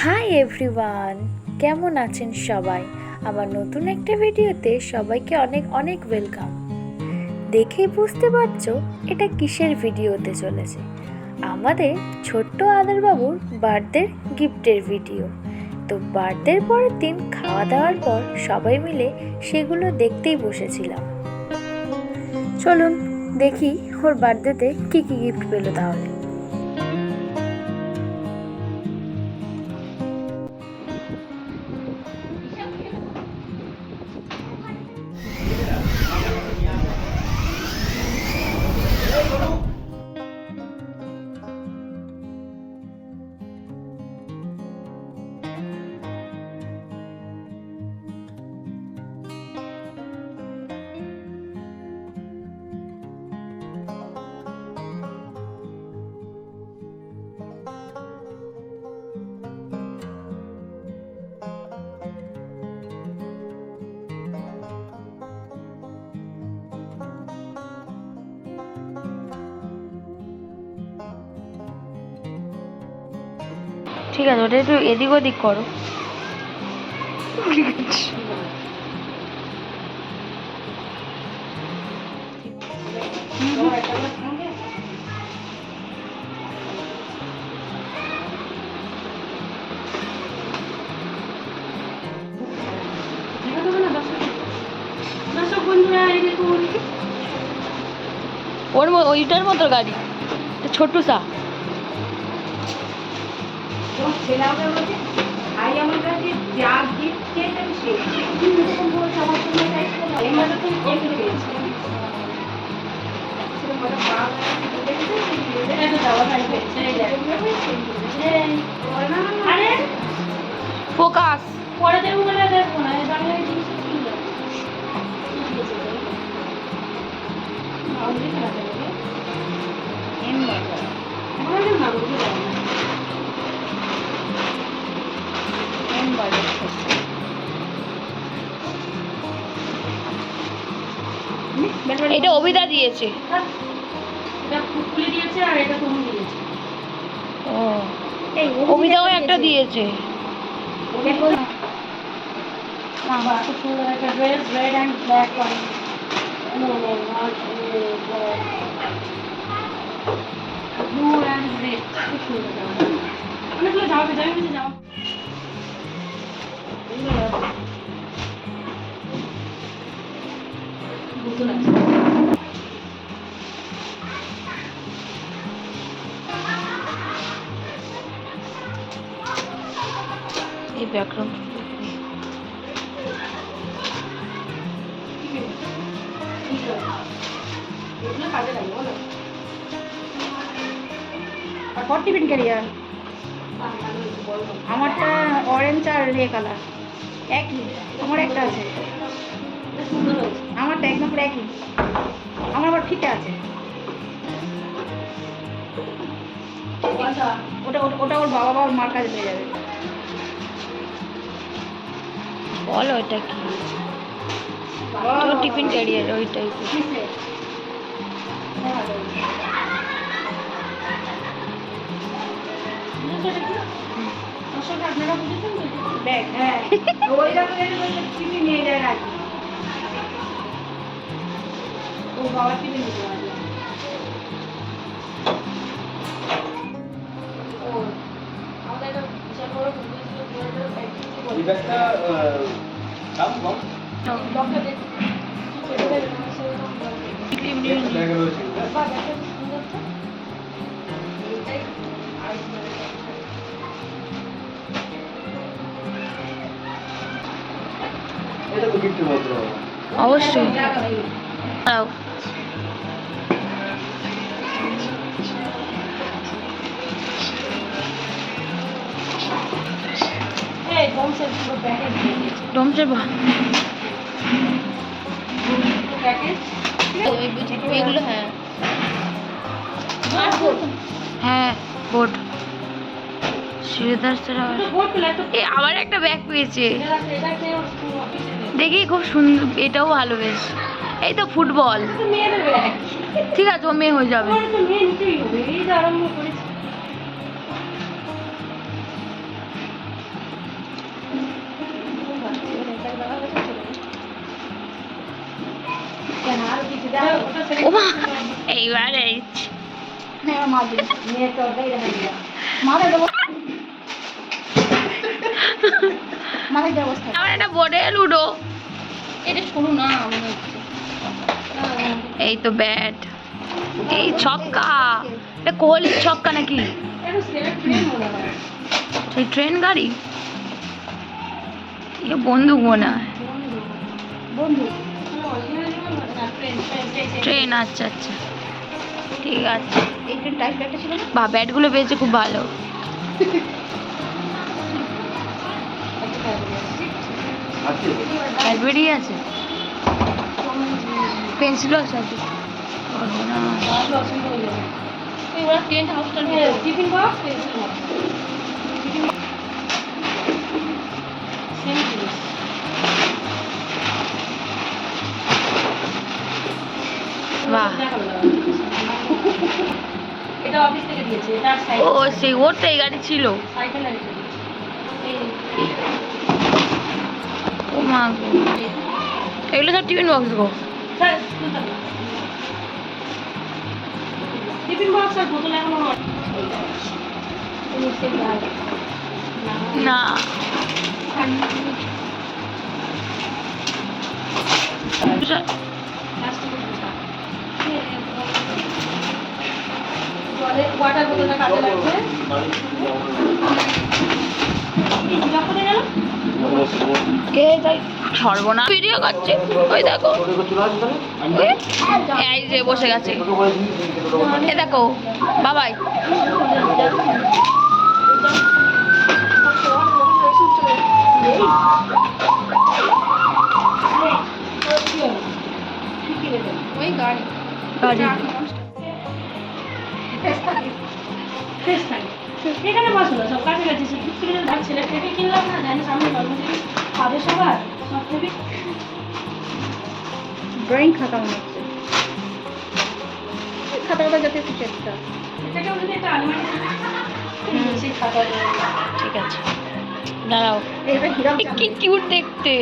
Hi everyone কেমন আছেন সবাই? আমার নতুন একটা ভিডিওতে সবাইকে অনেক অনেক ওয়েলকাম দেখেই বুঝতে পারছ, এটা কিসের ভিডিও হতে চলেছে? আমাদের ছোট্ট আদারবাবুর বার্থডের গিফটের ভিডিও তো বার্থডের পরের দিন খাওয়া দাওয়ার পর সবাই মিলে সেগুলো দেখতেই বসেছিলাম। চলুন দেখি ওর বার্থডেতে কী কী গিফট পেল তাহলে। ঠিক আছে ওটা একটু এদিক ওদিক করো। ওর ওইটার মতো গাড়ি ছোট্ট সা ফোকাস পরে দেখব বলে দেখব না এই বাংলা জিনিস কিনবো এটা অভিদা দিয়েছে এটা ফুটকুলি দিয়েছে আর এটা তুমি দিয়েছে ও অভিদাও একটা দিয়েছে বাহ, খুব সুন্দর একটা dress red blue and red খুব সুন্দর জামা অনেকগুলো জামা পেয়েছে আমি এই ব্যাকগ্রাউন্ড এগুলো কাজে লাগে বলো আর ফর টিফিন ক্যারিয়ার আমারটা অরেঞ্জ আর রে কালার একই আমার একটা আছে। আমারটা একদম পুরো একই আমার আবার ফিতে আছে। ওটা ওটা- ওটা ওর বাবা বা মার কাছে পেয়ে যাবে। বল ওইটা কি? টিফিন ক্যারিয়ার ওই টাইপের ব্যাগ হ্যাঁ ওই রকম নিয়ে যায় রাখি ও বাবা টিফিন নিতে পারবে ব্যাগটা দাম কম একটা ব্যাগ রয়েছে অবশ্যই। ডোমসের এগুলো হ্যাঁ। হ্যাঁ বোর্ড আবার একটা ব্যাগ পেয়েছে। দেখি খুব সুন্দর, এটাও ভালো বেশ। এই তো ফুটবল। ঠিক আছে, ও মেয়ে হয়ে যাবে। এইবার। এই আমার একটা বোর্ডে লুডো। এটা শোনো না মনে হচ্ছে এই তো ব্যাট। এই ছক্কা। এটা কোহলির ছক্কা নাকি? সেই ট্রেন গাড়ি? এ বন্ধু অরিজিনাল না ট্রেন আচ্ছা আচ্ছা। ঠিক আছে। বা ব্যাটগুলো পেয়েছে খুব ভালো। Tiffin box pencil box same বাহ। এটা অফিস থেকে দিয়েছে এটা ও সেই ওর তো এই গাড়ি ছিল। সাইকেল ও মা এগুলো সব টিফিন বক্স গো। টিফিন বক্স আর বোতল এখনও না। ওয়াটার বোতলটা কাজে লাগবে। কে তাই ভিডিও করছে। ওই দেখো। এই যে বসে গেছে। এ দেখো বাবাই। ড্রয়িং খাতা মনে হচ্ছে। খাতাটা যাতে একটু যদি একটা ঠিক আছে। দাঁড়াও। কি কিউট দেখতে।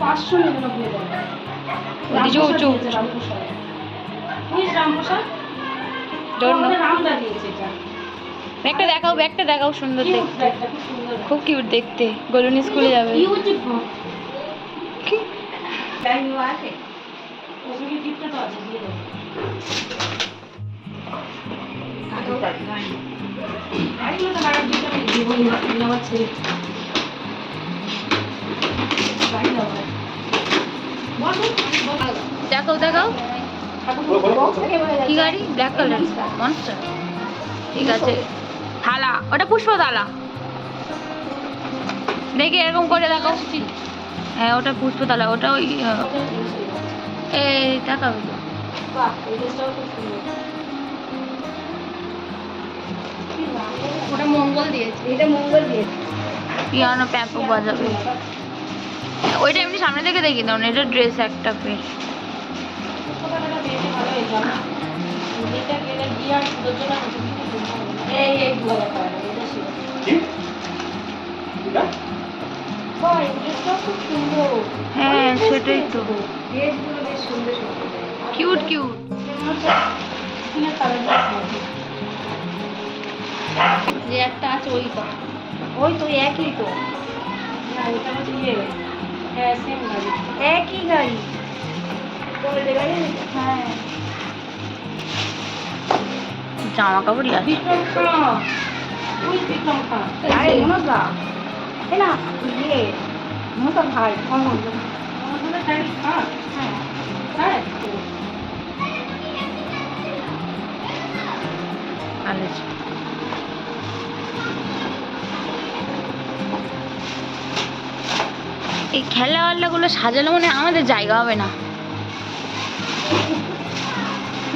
পাঁচশো ব্যাগটা দেখাও ব্যাগটা দেখাও সুন্দর দেখতে। খুব কিউট দেখতে। গোলুন স্কুলে যাবে। তো আছে, দিয়ে দেবো। দেখাও দেখাও। কি গাড়ি? ব্ল্যাক কালার মনস্টার ঠিক আছে। থালা। ওটা পুষ্প থালা। দেখি এরকম করে দেখাও। হ্যাঁ ওটা পুষ্প থালা। ওটা ওই খুব সুন্দর। ওটা মঙ্গল দিয়েছে এটা মঙ্গল দিয়েছে পিয়ানো প্যাপো বাজাবে ওইটা এমনি সামনে থেকে দেখি দাও এটা ড্রেস একটা বেশি না। টাকা। হ্যাঁ সেটাই তো কিউট কিউট। যে একটা আছে ওই তো। ওই তো একই তো। একই গাড়ি। হ্যাঁ জামা বিক্রম খাঁ আরে এ না ইয়ে ভাই হ্যাঁ। এই খেলাওয়ালাগুলো সাজালে মনে আমাদের জায়গা হবে না।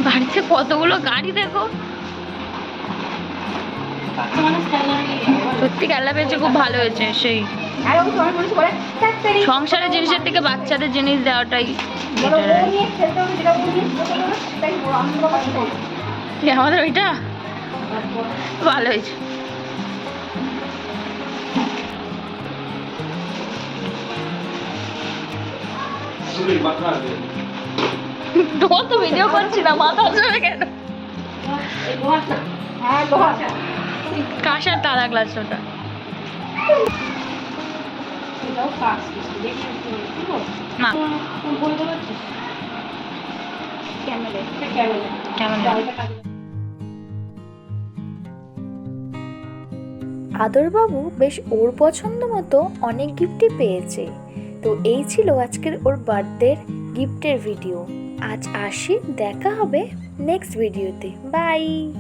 বাড়িতে কতগুলো গাড়ি দেখো? সত্যি খেলা পেয়েছে, খুব ভালো হয়েছে সেই। সংসারের জিনিসের থেকে বাচ্চাদের জিনিস দেওয়াটাই আমাদের ওইটা? ভালো নিয়ে মাথা তো ভিডিও করছি না মাথা কেন? কাঁসার তারা গ্লাস ওটা? আদরবাবু বেশ ওর পছন্দ মতো অনেক গিফটই পেয়েছে। তো এই ছিল আজকের ওর বার্থডের গিফটের ভিডিও আজ আসি, দেখা হবে নেক্সট ভিডিওতে বাই